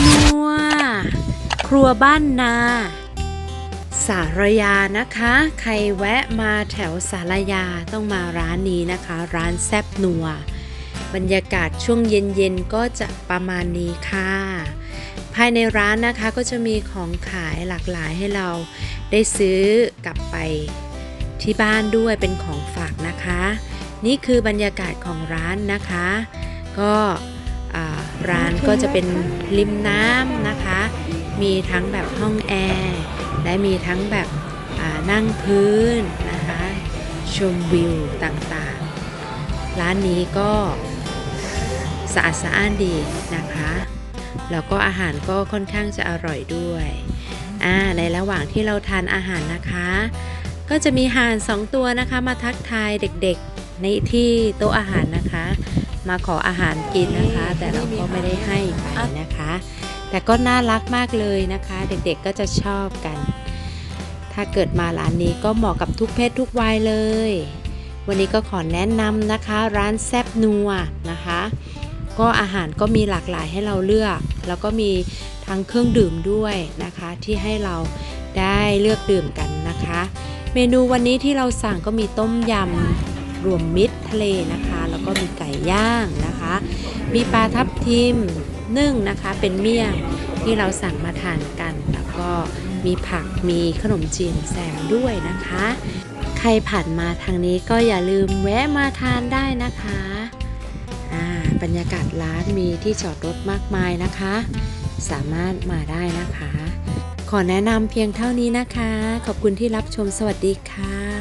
นัว ครัวบ้านนา สารยานะคะ ใครแวะมาแถวสารยาต้องมาร้านนี้นะคะ ร้านแซบนัว บรรยากาศช่วงเย็นๆก็จะประมาณนี้ค่ะ ภายในร้านนะคะก็จะมีของขายหลากหลายให้เรา ได้ซื้อกลับไปที่บ้านด้วยเป็นของฝากนะคะ นี่คือบรรยากาศของร้านนะคะ ก็ ร้านก็จะเป็นริมน้ำนะคะ มีทั้งแบบห้องแอร์และมีทั้งแบบนั่งพื้นนะคะ ชมวิวต่างๆ ร้านนี้ก็สะอาดสะอ้านดีนะคะ แล้วก็อาหารก็ค่อนข้างจะอร่อยด้วยอ่าในระหว่างที่เราทานอาหารนะคะ ก็จะมีห่านสองตัวนะคะมาทักทายเด็กๆในที่โต๊ะอาหารนะคะ มาขออาหารกินนะคะ แต่เราก็ไม่ได้ให้ไปนะคะ แต่ก็น่ารักมากเลยนะคะ เด็กๆก็จะชอบกัน ถ้าเกิดมาร้านนี้ก็เหมาะกับทุกเพศทุกวัยเลย วันนี้ก็ขอแนะนำนะคะ ร้านแซบนัวนะคะ ก็อาหารก็มีหลากหลายให้เราเลือก แล้วก็มีทั้งเครื่องดื่มด้วยนะคะ ที่ให้เราได้เลือกดื่มกันนะคะ เมนูวันนี้ที่เราสั่งก็มีต้มยำรวมมิตรทะเลนะคะ ก็มีไก่ย่างนะคะ มีปลาทับทิมนึ่งนะคะ เป็นเมี่ยงที่เราสั่งมาทานกัน แล้วก็มีผักมีขนมจีนแซมด้วยนะคะ ใครผ่านมาทางนี้ก็อย่าลืมแวะมาทานได้นะคะบรรยากาศร้านมีที่จอดรถมากมายนะคะ สามารถมาได้นะคะ ขอแนะนำเพียงเท่านี้นะคะ ขอบคุณที่รับชมสวัสดีค่ะ